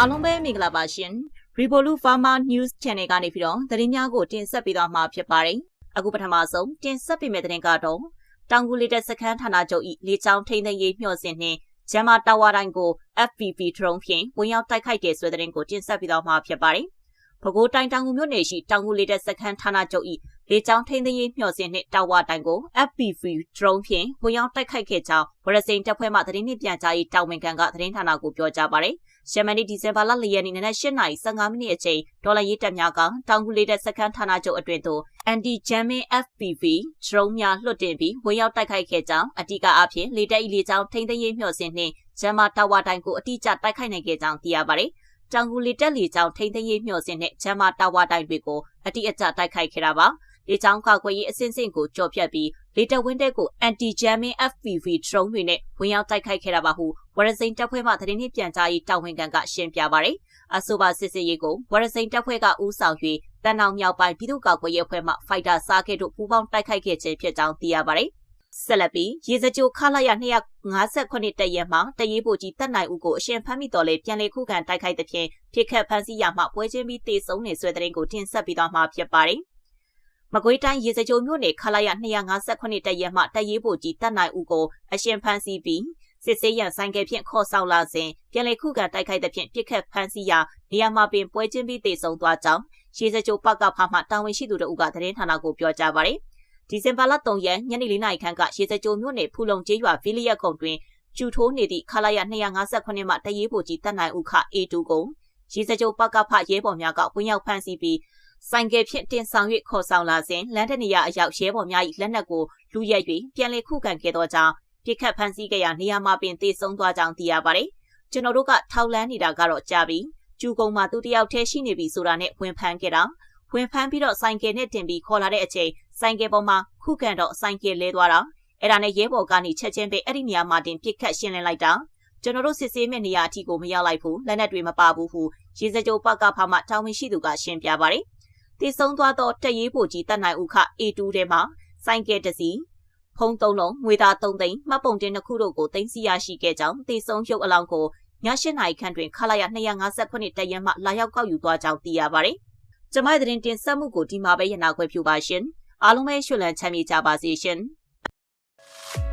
အားလုံးပဲမင်္ဂလာပါရှင် Revolut Pharma News Channel ကနေပြီးတော့သတင်းများကိုတင်ဆက်ပေးသွားမှာဖြစ်ပါတယ်အခုပထမဆုံးတင်ဆက်ပေးမယ့်သတင်းကတော့တောင်ကူလေးတဲ့စခန်းဌာနချုပ်ဤလေကြောင်းထိန်းသိမ်းရေးမျှော်စင်နှင့်ဂျမ်မာတာဝါတိုင်းကို FPV drone ဖြင့်ဝင်ရောက်တိုက်ခိုက်တဲ့ဆွဲသတင်းကိုတင်ဆက်ပေးသွားမှာဖြစ်ပါတယ်ပဲခူးတိုင်းတောင်ကူမြို့နယ်ရှိတောင်ကူလေးတဲ့စခန်းဌာနချုပ်ဤ လေကြောင်းထိန်းသိမ်းရေးမျှော်စင်နှင့်တာဝါတိုင်းကို FPV drone ဖြင့်ဝင်ရောက်တိုက်ခိုက်ခဲ့ကြောင်းဝရစိန်တပ်ဖွဲ့မှသတင်းနှင့်ပြန်ကြားရေးတာဝန်ခံကသတင်းဌာနကိုပြောကြားပါတယ်။ရှမန်နီဒီဇင်ဘာလ၄ရက်နေ့နနက်၈နာရီ15မိနစ်အချိန်ဒေါ်လာရေးတပ်များကတောင်ကူလေးတဲ့စခန်းဌာနချုပ်အတွင်သို့ anti jamming FPV drone များလွှတ်တင်ပြီးဝင်ရောက်တိုက်ခိုက်ခဲ့ကြောင်းအတိကအဖြစ်လေတပ်၏လေကြောင်းထိန်းသိမ်းရေးမျှော်စင်နှင့်ဂျမ်မာတာဝါတိုင်းကိုအတိအကျတိုက်ခိုက်နိုင်ခဲ့ကြောင်းသိရပါတယ်။တောင်ကူလေတက်လေကြောင်းထိန်းသိမ်းရေးမျှော်စင်နဲ့ဂျမ်မာတာဝါတိုင်းတွေကိုအတိအကျတိုက်ခိုက်ခဲ့တာပါ။ လေကြောင်းကာကွယ်ရေးအဆင့်ဆင့်ကိုကြော်ဖြတ်ပြီးလေတပ်ဝင်းတဲ့ကို anti jamming FPV drone တွေနဲ့ဝင်ရောက်တိုက်ခိုက်ခဲ့တာပါဟုဝရစိန်တပ်ဖွဲ့မှသတင်းနှင့်ပြန်ကြားရေးတာဝန်ခံကရှင်းပြပါရယ်အဆိုပါစစ်စစ်ရေးကိုဝရစိန်တပ်ဖွဲ့ကဦးဆောင်၍တန်အောင်မြောက်ပိုင်းပြည်သူ့ကာကွယ်ရေးအဖွဲ့မှဖိုက်တာစားခဲ့တို့ပူးပေါင်းတိုက်ခိုက်ခဲ့ခြင်းဖြစ်ကြောင်းသိရပါရယ်ဆက်လက်ပြီးရေစကြိုခလာရ258တက်ရဲမှတရေးဖို့ကြီးတက်နိုင်ဦးကိုအရှင်ဖမ်းမိတော်လဲပြန်လေခုခံတိုက်ခိုက်တဲ့ဖြင့်ပြစ်ခတ်ဖမ်းဆီးရမှပွဲချင်းပြီးတေဆုံးနေဆွဲတဲ့ရင်ကိုတင်ဆက်ပြီးတော့မှဖြစ်ပါတယ် မကွေးတိုင်းရေစကြိုမြို့နယ်ခလာရ258တရက်မှတရေးဖို့ကြီးတက်နိုင်ဦးကိုအရှင်ဖမ်းဆီးပြီးစစ်ဆေးရန်ဆိုင်ကယ်ဖြင့်ခေါ်ဆောင်လာစဉ်ပြန်လည်ခုခံတိုက်ခိုက်တဲ့ဖြင့်ပြစ်ခတ်ဖမ်းဆီးရာနေရာမှာပင်ပွဲချင်းပြီးတေဆုံးသွားကြောင်းရေစကြိုပကဖမှတာဝန်ရှိသူတို့ကသတင်းဌာနကိုပြောကြားပါရယ်ဒီဇင်ဘာလ3ရက်ညနေ4နာရီခန့်ကရေစကြိုမြို့နယ်ဖူလုံကျေးရွာဗီလီယက်ကုံတွင်ကျူထိုးနေသည့်ခလာရ258မှတရေးဖို့ကြီးတက်နိုင်ဦးခ A2 ကိုရေစကြိုပကဖရဲဘော်များကဝင်ရောက်ဖမ်းဆီးပြီး ဆိုင်ကယ်ဖြင့်တင်ဆောင်၍ခေါ်ဆောင်လာစဉ်လမ်းတနေရာအရောက်ရဲဘော်များ၏လက်နက်ကိုလူရက်၍ပြန်လည်ခုခံခဲ့သောကြောင့်ပြစ်ခတ်ဖမ်းဆီးခဲ့ရာနေရာမှာပင်တေဆုံးသွားကြောင်းသိရပါတယ်။ကျွန်တော်တို့ကထောက်လန်းနေတာကတော့ကြာပြီ။ကျူကုံမှာသူတယောက်တည်းရှိနေပြီဆိုတာနဲ့ဝင်ဖမ်းခဲ့တာ။ဝင်ဖမ်းပြီးတော့ဆိုင်ကယ်နဲ့တင်ပြီးခေါ်လာတဲ့အချိန်ဆိုင်ကယ်ပေါ်မှာခုခံတော့ဆိုင်ကယ်လဲသွားတာ။အဲ့ဒါနဲ့ရဲဘော်ကနေချက်ချင်းပဲအဲ့ဒီနေရာမှာတင်ပြစ်ခတ်ရှင်းလင်းလိုက်တာ။ကျွန်တော်တို့စစ်ဆေးမဲ့နေရာအထိကိုမရောက်လိုက်ဘူးလက်နက်တွေမပါဘူးဟုရေစကြိုပကဖမှတာဝန်ရှိသူကရှင်းပြပါတယ်။ တည်ဆုံသွားသောတက်ရေးဖို့ကြီးတတ်နိုင်ဦးခ A2 ထဲမှာစိုင်းကဲတစီဖုံးသုံးလုံးငွေသား3သိန်းမှတ်ပုံတင်တစ်ခုတို့ကိုတင်စီရရှိခဲ့ကြောင်းတည်ဆုံရုပ်အလောင်းကိုည၈နာရီခန့်တွင်ခလာရ258တရက်မှလာရောက်ကောက်ယူသွားကြောင်းသိရပါတယ်။ကျမရဲ့တင်တင်ဆက်မှုကိုဒီမှာပဲရနာခွဲဖြူပါရှင်။အားလုံးပဲရွှေလန်းချမ်းမြေကြပါစေရှင်။